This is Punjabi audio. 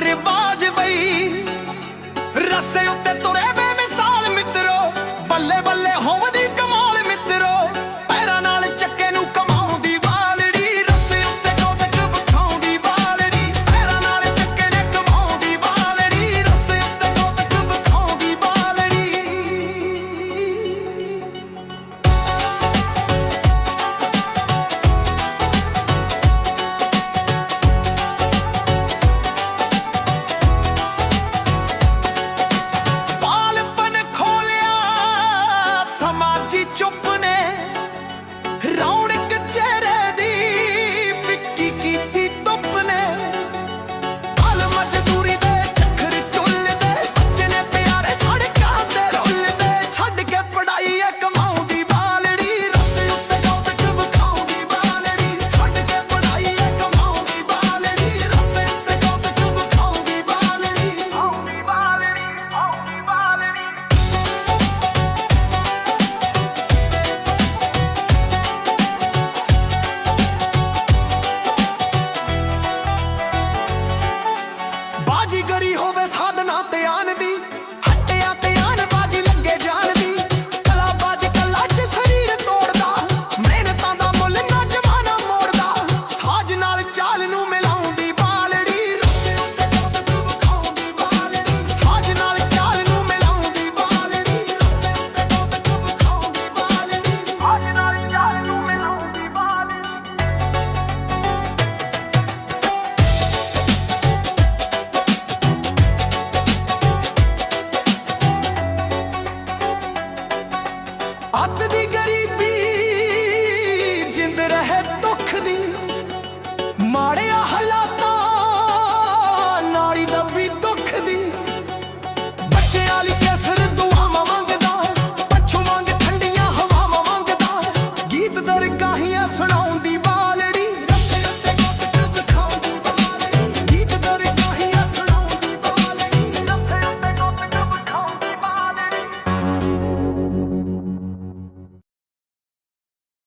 ਰਿਵਾਜ ਬਈ। ਰਸੇ ਉੱਤੇ ਤੁਰੇ mamma dicho